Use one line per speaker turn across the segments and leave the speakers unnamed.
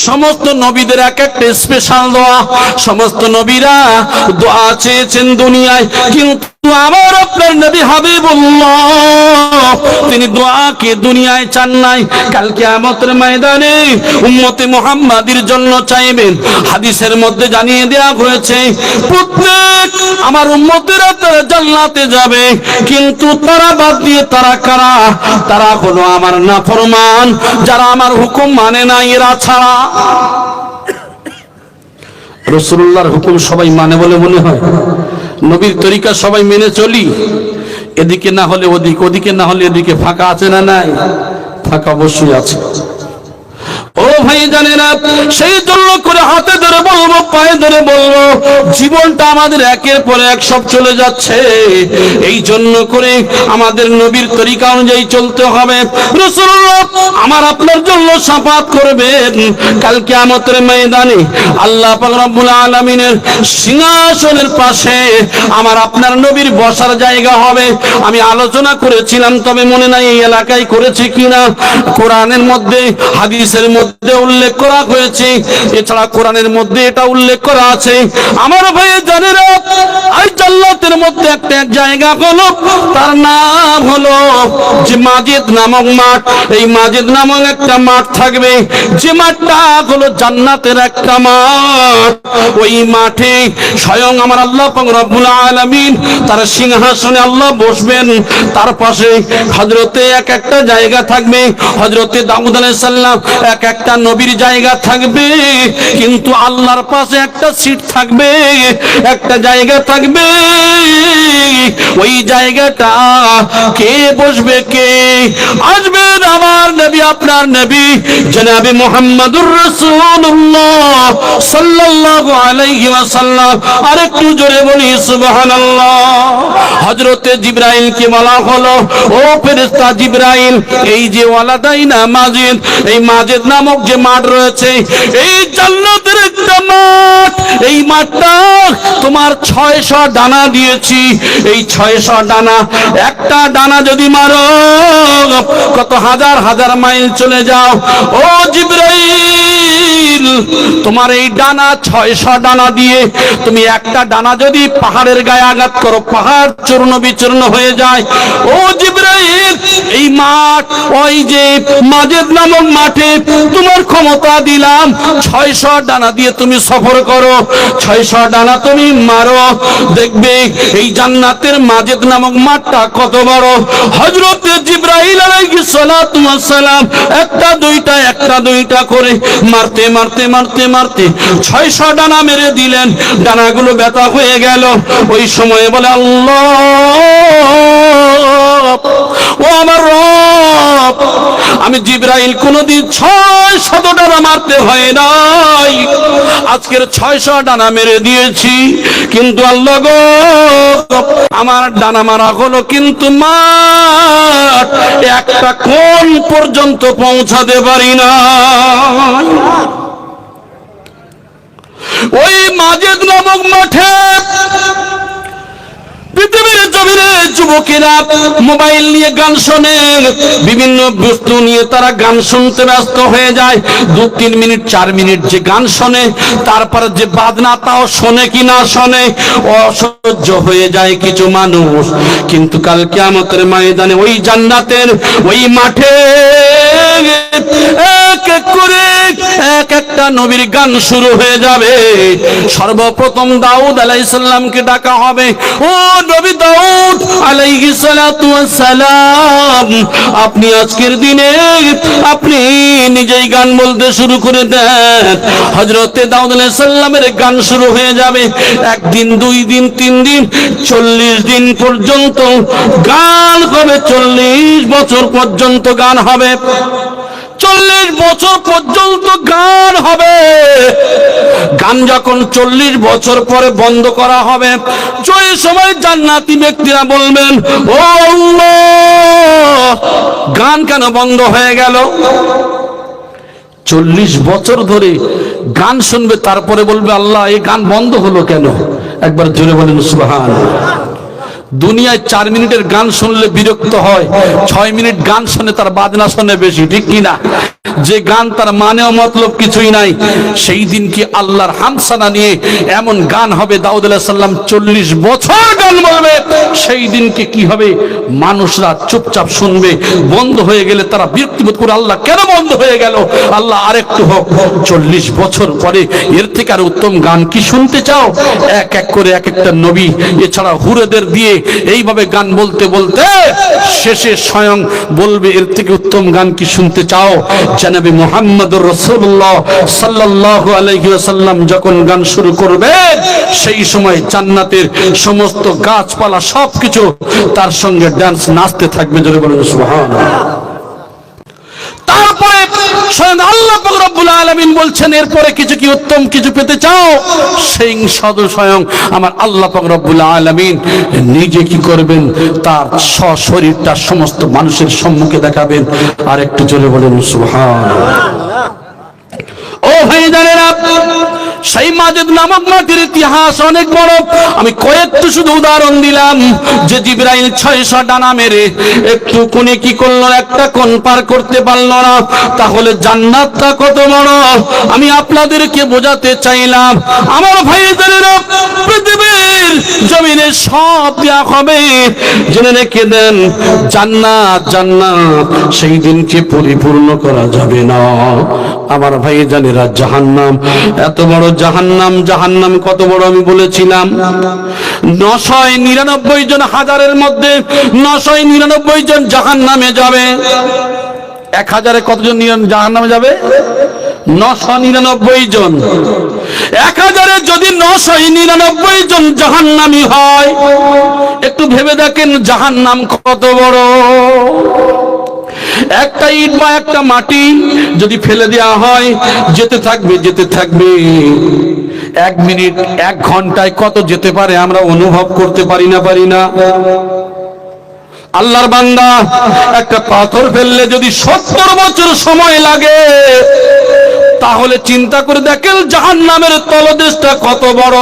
সমস্ত নবীদের এক একটা স্পেশাল দোয়া সমস্ত নবীরা দোয়া চেয়েছেন দুনিয়ায় কিন্তু আমার আপনার নবী হাবিবুল্লাহ। তিনি দোয়াকে দুনিয়ায় চান নাই? কালকে আমতের ময়দানে উম্মতে জন্য চাইবেন। হাদিসের মধ্যে জানিয়ে দেওয়া হয়েছে, প্রত্যেক আমার উম্মতেরা তারা যাবে, কিন্তু তারা বাদ দিয়ে তারা কারা? তারা হলো আমার নাফরমান, যারা আমার হুকুম মানে না, এরা ছাড়া। রসুল্লাহর হুকুম সবাই মানে বলে মনে হয়। নবীর তরিকা সবাই মেনে চলি। এদিকে না হলে ওদিকে ওদিকে না হলে এদিকে ফাঁকা আছে না নাই? ফাঁকা অবশ্যই আছে। ও ভাই জানেরা সেই জন্য করে হাতে ধরে বলব, পায়ে ধরে বলব, জীবনটা আমাদের একের পর এক সব চলে যাচ্ছে। এই জন্য করে আমাদের নবীর তরিকা অনুযায়ী চলতে হবে। আমার আপনার জন্য সাফাত করবেন। কালকে আমাদের ময়দানে আল্লাহ রব্বুল আলামিনের সিংহাসনের পাশে আমার আপনার নবীর বসার জায়গা হবে। আমি আলোচনা করেছিলাম, তবে মনে নাই এই এলাকায় করেছি কিনা। কোরআনের মধ্যে, হাদিসের মধ্যে উল্লেখ করা হয়েছে। এছাড়া কোরআনের মধ্যে এটা উল্লেখ করা আছে। আমার ভাই জানেরা এই জান্নাতের মধ্যে একটা জায়গা হলো, তার নাম হলো যে মাজিদ নামক মাঠ। এই মাজিদ নামক একটা মাঠ থাকবে। যে মাঠটা হলো জান্নাতের একটা মাঠ। ওই মাঠে স্বয়ং আমার আল্লাহ রব্বুল আলামিন তার সিংহাসনে আল্লাহ বসবেন। তার পাশে হযরতে এক একটা জায়গা থাকবে। হযরতে দাউদ আলাইহিস সালাম এক একটা নবীর জায়গা থাকবে কিন্তু আল্লাহর পাশে একটা সিট থাকবে একটা জায়গা থাকবে। ওই জায়গাটা কে বসবে, কে আসবেন আমার নবী, আপনার নবী? জনাবে মুহাম্মাদুর রাসূলুল্লাহ সাল্লাল্লাহু আলাইহি ওয়াসাল্লাম। আরেকটু জোরে বলি, সুবহানাল্লাহ। হযরতে জিবরাইলকে বলা হলো? ও ফেরেশতা জিবরাইল, এই যে ওয়ালাদাইনা মাজিদ, এই মাজিদ নামক যে মাঠ রয়েছে, এই জান্নাতের একটা মাঠ। এই মাঠটা তোমার ছয়শো ডানা দিয়েছি। এই ছয়শো ডানা একটা ডানা যদি মারো কত হাজার হাজার মাইল চলে যাও। ও তোমার এই ডানা ছয়শো ডানা দিয়ে তুমি একটা ডানা যদি পাহাড়ের গায়ে আঘাত করো, পাহাড় চূর্ণ বিচূর্ণ হয়ে যায়। ও জিব্রাইল, এই মাঠ, ওই যে মাজেদ নামক মাঠে তোমার ক্ষমতা দিলাম। ছয়শো ডানা দিয়ে তুমি সফর করো, ছয়শো ডানা তুমি মারো। দেখবে এই জান্নাতের মাজেদ নামক মাঠটা কত বড়। হজরত জিব্রাহিল আলাইহিস সালাম একটা দুইটা একটা দুইটা করে মারতে মারতে মারতে মারতে ছয়শো ডানা মেরে দিলেন। ডানাগুলো ব্যথা হয়ে গেল। ওই সময়ে বলে, আল্লাহ, ও আমার রব, আমি জিব্রাইল কোনদিন ছয় শত ডানা মারতে হয় নাই। আজকের ছয়শো ডানা মেরে দিয়েছি। কিন্তু আল্লাহ গো, আমার ডানা মারা হলো কিন্তু মা একটা কোন পর্যন্ত পৌঁছাতে পারি না ওই মাজেদ নামক মাঠে যুবকেরা মোবাইল নিয়ে গান শোনে। বিভিন্ন বস্তু নিয়ে তারা গান শুনতে ব্যস্ত হয়ে যায়। দু, তিন মিনিট, চার মিনিট যে গান শোনে, তারপরে যে বাদনা তাও শোনে কি না শোনে, অসহ্য হয়ে যায় কিছু মানুষ। কিন্তু ময়দানে ওই জান্নাতের ওই মাঠে এক এক করে এক একটা নবীর গান শুরু হয়ে যাবে। সর্বপ্রথম দাউদ আলাইসাল্লামকে ডাকা হবে। ও নবী দাউদ! আলাইহি সালাতু আপনি আজকের দিনে আপনি নিজেই গান বলতে শুরু করে দেন। হযরতে দাউদ আলাইহিস সালামের গান শুরু হয়ে যাবে। একদিন, দুই দিন, তিন দিন, চল্লিশ দিন পর্যন্ত গান হবে, চল্লিশ বছর পর্যন্ত গান হবে। চল্লিশ বছর পর্যন্ত গান হবে। গান যখন চল্লিশ বছর পরে বন্ধ করা হবে ওই সময় জান্নাতি ব্যক্তিরা বলবেন, ও গান কেন বন্ধ হয়ে গেল? চল্লিশ বছর ধরে গান শুনবে, তারপরে বলবে, আল্লাহ, এই গান বন্ধ হলো কেন? একবার জোরে বলেন সুবহান দুনিয়ায় চার মিনিটের গান শুনলে বিরক্ত হয় ছয় মিনিট গান শুনে তার বাজনা শুনে বেশি ঠিক কিনা যে গান তার মানেও মতলব কিছুই নাই। সেই দিন কি আল্লাহর হামসানা নিয়ে এমন গান হবে, দাউদ আলাইহিস সাল্লাম চল্লিশ বছর গান বলবে? সেই দিনকে কি হবে? মানুষরা চুপচাপ শুনবে। বন্ধ হয়ে গেলে তারা বিরক্তিবোধ করে আল্লাহ কেন বন্ধ হয়ে গেল? আল্লাহ আরেকটু হোক, চল্লিশ বছর পরে এর থেকে আর উত্তম গান কি শুনতে চাও? এক এক করে এক একটা নবী, এছাড়া হুরেদের দিয়ে এইভাবে গান বলতে বলতে শেষে স্বয়ং বলবে, এর থেকে উত্তম গান কি শুনতে চাও? জানাবে মোহাম্মদুর রসুল্লাহ সাল্লাল্লাহু আলাইহি ওয়াসাল্লাম যখন গান শুরু করবে সেই সময় জান্নাতের সমস্ত গাছপালা সবকিছু তার সঙ্গে ডান্স নাচতে থাকবে, জোরে বলুন সুবহানাল্লাহ। তারপরে স্বয়ং আল্লাহ রব্বুল আলামিন বলছেন, এরপরে কিছু কি উত্তম কিছু পেতে চাও? সেই সদ স্বয়ং আমার আল্লাহ রব্বুল আলামিন নিজে কি করবেন? তার সশরীরটা সমস্ত মানুষের সম্মুখে দেখাবেন। আর একটু জোরে বলেন সুহান ও ভাই জানেরা সেই মাজেদ নামক মাটির ইতিহাস অনেক বড়। আমি কয়েকটু শুধু উদাহরণ দিলাম, যে জিব্রাইল ছয়শো ডানা মেরে একটু কোনে কি করল, একটা কোন পার করতে পারল না, তাহলে জান্নাতটা কত বড়? আমি আপনাদেরকে বোঝাতে চাইলাম, আমার ভাই জানেরা পৃথিবীর জমিনে সব দেয়া হবে। জেনে রেখে দেন, জান্নাত জান্নাত, সেই দিনকে পরিপূর্ণ করা যাবে না। আমার ভাই জানেরা জাহান্নাম, এত বড় জাহান্নাম জাহান্নাম কত বড় আমি বলেছিলাম। নশয় নিরানব্বই জন হাজারের মধ্যে নশয় নিরানব্বই জন জাহান্নামে যাবে। এক হাজারে কতজন জাহান্নামে যাবে? নশো নিরানব্বই জন। এক হাজারে যদি নশো নিরানব্বই জন জাহান্নামি হয়, একটু ভেবে দেখেন জাহান্নাম কত বড়। একটা ইট বা একটা মাটি যদি ফেলে দেওয়া হয়, যেতে থাকবে যেতে থাকবে। এক মিনিট, এক ঘন্টায় কত যেতে পারে আমরা অনুভব করতে পারি না পারি না। আল্লাহর বান্দা, একটা পাথর ফেললে যদি সত্তর বছর সময় লাগে, তাহলে চিন্তা করে দেখেন জাহান নামের তলদেশটা কত বড়।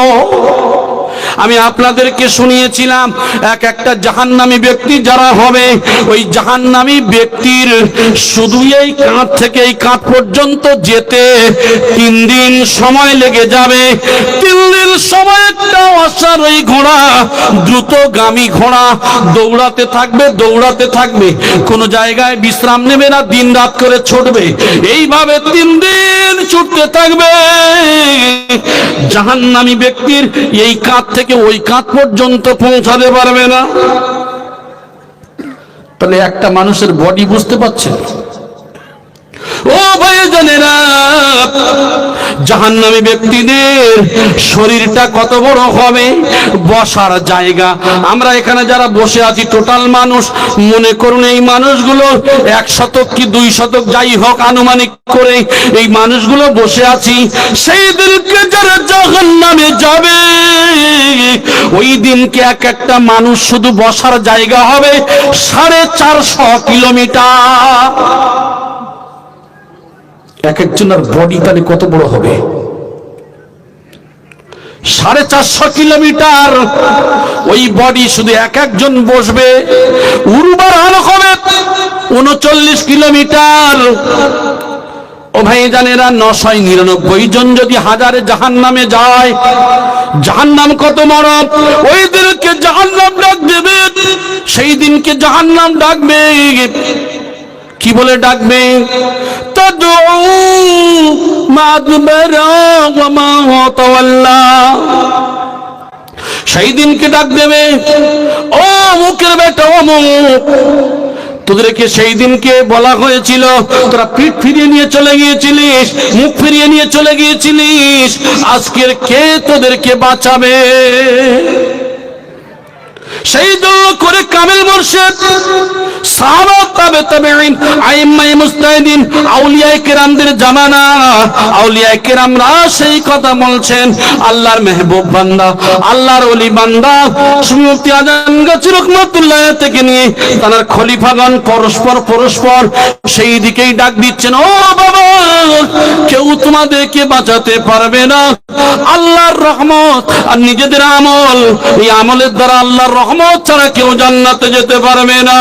আমি আপনাদেরকে শুনিয়েছিলাম, এক একটা জাহান্নামী ব্যক্তি যারা হবে, ওই জাহান্নামী ব্যক্তির শুধু এই কাঁধ থেকে এই কাঁধ পর্যন্ত যেতে তিন দিন সময় লেগে যাবে। তিন দিন সময় একটা অশ্বারোহী ঘোড়া, দ্রুতগামী ঘোড়া, দৌড়াতে থাকবে দৌড়াতে থাকবে। কোন জায়গায় বিশ্রাম নেবে না, দিন রাত করে ছুটবে। এইভাবে তিন দিন ছুটতে থাকবে। জাহান্নামী ব্যক্তির এই কাঁধ থেকে ওই কাঁধ পর্যন্ত পৌঁছাতে পারবে না। তাহলে একটা মানুষের বডি বুঝতে পারছেন ও ভাই জানেরা, জাহান্নামী ব্যক্তিদের শরীরটা কত বড় হবে? বসার জায়গা। আমরা এখানে যারা বসে আছি টোটাল মানুষ, মনে করুন এই মানুষগুলো এক শতক কি দুই শতক, যাই হোক আনুমানিক করে এই মানুষগুলো বসে আছি, সেই দিনকে যারা জাহান্নামে যাবে, ওই দিনকে এক একটা মানুষ শুধু বসার জায়গা হবে সাড়ে চারশো কিলোমিটার। এক একজনের বডি তাহলে কত বড় হবে? সাড়ে চারশো কিলোমিটার। ওই বডি শুধু এক একজন বসবে। উর্বর আলো হবে উনচল্লিশ কিলোমিটার। ও ভাই জানেরা, নশয় নিরানব্বই জন যদি হাজারে জাহান নামে যায় জাহান নাম কত বড়? ওই দিনকে জাহান নাম ডাক দেবে, সেই দিনকে জাহান নাম ডাকবে। কি বলে ডাকবে? সেই দিনকে ডাক দেবে? ও মুখের বেটা, ও মুখ। তোদেরকে সেই দিনকে বলা হয়েছিল, তোরা পিঠ ফিরিয়ে নিয়ে চলে গিয়েছিলিস, মুখ ফিরিয়ে নিয়ে চলে গিয়েছিলিস। আজকের কে তোদেরকে বাঁচাবে? সেই জন্য করে কামেল মোর্শেদ, সাহাবা তাবে তাবেঈন মুস্তাহিদিন জামানা। আউলিয়ায়ে কেরামরা সেই কথা বলছেন, আল্লাহর মেহবুব বান্দা, আল্লাহর ওলি বান্দা। রহমাতুল্লাহ থেকে নিয়ে তার খলিফাগণ পরস্পর পরস্পর সেই দিকেই ডাক দিচ্ছেন, ও বাবা, কেউ তোমাদেরকে বাঁচাতে পারবে না। আল্লাহর রহমত আর নিজেদের আমল, এই আমলের দ্বারা আল্লাহর রহমত ছাড়া কেউ জান্নাতে যেতে পারবে না।